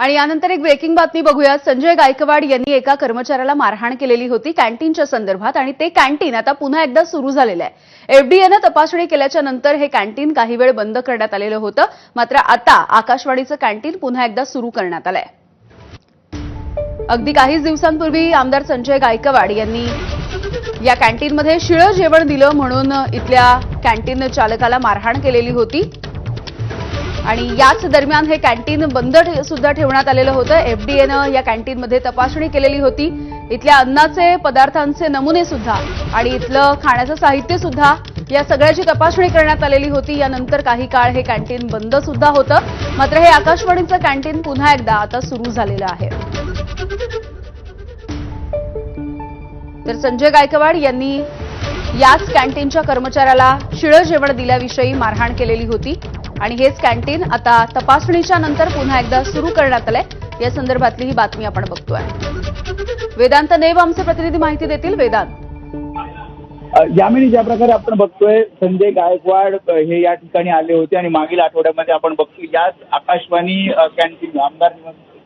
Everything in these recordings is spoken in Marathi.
आणि यानंतर एक ब्रेकिंग बातमी बघूया संजय गायकवाड यांनी एका कर्मचाऱ्याला मारहाण केलेली होती कॅन्टीनच्या संदर्भात आणि ते कॅन्टीन आता पुन्हा एकदा सुरू झालेलं आहे. एफडीएनं तपासणी केल्याच्यानंतर हे कॅन्टीन काही वेळ बंद करण्यात आलेलं होतं. मात्र आता आकाशवाणीचं कॅन्टीन पुन्हा एकदा सुरू करण्यात आलंय. अगदी काहीच दिवसांपूर्वी आमदार संजय गायकवाड यांनी या कॅन्टीनमध्ये शिळं जेवण दिलं म्हणून इथल्या कॅन्टीन चालकाला मारहाण केलेली होती. आणि याच दरम्यान हे कॅन्टीन बंद सुद्धा ठेवण्यात आलेलं होतं. एफडीएनं या कॅन्टीनमध्ये तपासणी केलेली होती. इथल्या अन्नाचे पदार्थांचे नमुने सुद्धा आणि इथलं खाण्याचं साहित्य सुद्धा या सगळ्याची तपासणी करण्यात आलेली होती. यानंतर काही काळ हे कॅन्टीन बंद सुद्धा होतं. मात्र हे आकाशवाणीचं कॅन्टीन पुन्हा एकदा आता सुरू झालेलं आहे. तर संजय गायकवाड यांनी याच कॅन्टीनच्या कर्मचाऱ्याला शिळं जेवण दिल्याविषयी मारहाण केलेली होती. आणि हेच कॅन्टीन आता तपासणीच्या नंतर पुन्हा एकदा सुरू करण्यात आलंय. या संदर्भातली ही बातमी आपण बघतोय. वेदांत नेव आमचे प्रतिनिधी माहिती देतील. वेदांत. यामिनी ज्या प्रकारे आपण बघतोय संजय गायकवाड हे या ठिकाणी आले होते आणि मागील आठवड्यामध्ये आपण बघतोय याच आकाशवाणी कॅन्टीन आमदार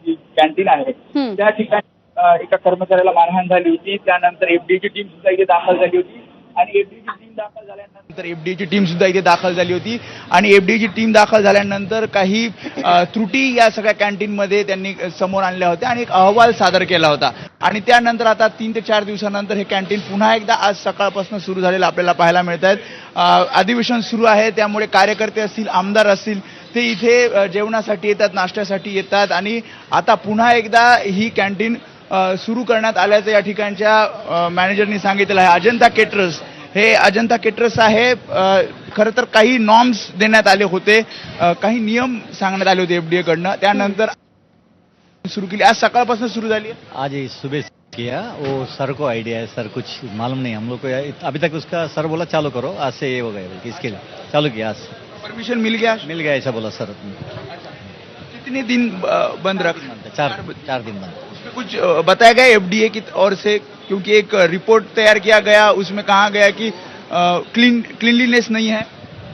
जी कॅन्टीन आहे. त्या ठिकाणी एका कर्मचाऱ्याला मारहाण झाली होती. त्यानंतर एफडीची टीम सुद्धा इथे दाखल झाली होती. आणि एफडीची टीम दाखल झाल्यानंतर एफडीएची टीम सुद्धा इथे दाखल झाली होती. आणि एफडीएची टीम दाखल झाल्यानंतर काही त्रुटी या सगळ्या कॅन्टीनमध्ये त्यांनी समोर आणल्या होत्या आणि एक अहवाल सादर केला होता. आणि त्यानंतर आता तीन ते चार दिवसानंतर हे कॅन्टीन पुन्हा एकदा आज सकाळपासून सुरू झालेलं आपल्याला पाहायला मिळत आहेत अधिवेशन सुरू आहे त्यामुळे कार्यकर्ते असतील आमदार असतील ते इथे जेवणासाठी येतात नाश्त्यासाठी येतात आणि आता पुन्हा एकदा ही कॅन्टीन सुरू करण्यात आल्याचं या ठिकाणच्या मॅनेजरनी सांगितलं आहे. अजंता केटरर्स हे अजंता केटरर्स आहे खरं तर काही नॉर्म्स देण्यात आले होते. काही नियम सांगण्यात आले होते एफडीए कडनं. त्यानंतर सुरू केली. आज सकाळपासून सुरू झाली आज ही सुबह से किया. वो सर को आइडिया है सर कुछ मालूम नहीं हम लोग को अभी तक उसका सर बोला चालू करो आज से ये हो गया इसके लिए। चालू किया आज। परमिशन मिल गया? मिल गया ऐसा बोला सर। कितने दिन बंद रखना चार चार दिन बाद। कुछ बताया गया एफडीए की ओर से क्योंकि एक रिपोर्ट तैयार किया गया उसमें कहा गया कि क्लीन क्लीनलीनेस नहीं है।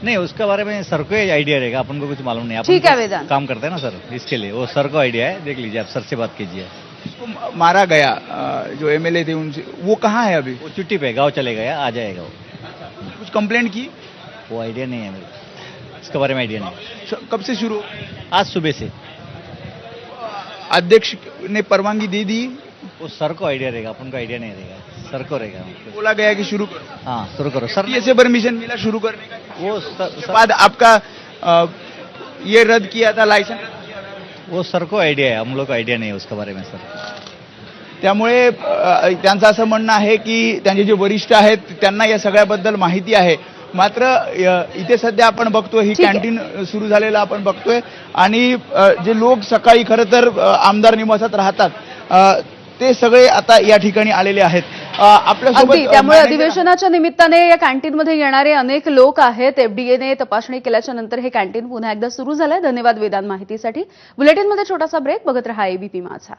नहीं उसके बारे में सर को आइडिया रहेगा अपन को कुछ मालूम नहीं। ठीक है, तो वेदांत। काम करते हैं ना सर इसके लिए। वो सर को आइडिया है देख लीजिए आप सर से बात कीजिए। जिसको म- मारा गया जो एमएलए थे उनसे वो कहाँ है अभी? वो छुट्टी पे गाँव चले गया आ जाएगा वो। कुछ कंप्लेंट की? वो आइडिया नहीं है मेरे इसके बारे में आइडिया नहीं। कब से शुरू? आज सुबह से। अध्यक्ष ने परवानगी दे दी. वो सर को आइडिया रहेगा अपन को आइडिया नहीं रहेगा सर को रहेगा बोला गया कि शुरू करो। हाँ शुरू करो। सर ये से परमिशन मिला शुरू करने का। वो सर, सर बाद आपका अ, ये रद्द किया था लाइसेंस वो सर को आइडिया है हम लोग को आइडिया नहीं है उसके बारे में सर। त्यामुळे त्यांचं असं म्हणणं आहे की त्यांचे जे वरिष्ठ आहेत त्यांना या सगळ्याबद्दल माहिती आहे. मात्र इथे सध्या आपण बघतोय ही. कॅन्टीन सुरू झालेलं आपण बघतोय. आणि जे लोक सकाळी खरं तर आमदार निवासात राहतात ते सगळे आता या ठिकाणी आलेले आहेत. अगदी. त्यामुळे अधिवेशनाच्या निमित्ताने या कॅन्टीनमध्ये येणारे अनेक लोक आहेत. एफडीएने तपासणी केल्याच्यानंतर हे कॅन्टीन पुन्हा एकदा सुरू झालंय. धन्यवाद वेदांत माहितीसाठी. बुलेटिनमध्ये छोटासा ब्रेक. बघत रहा एबीपी माझा.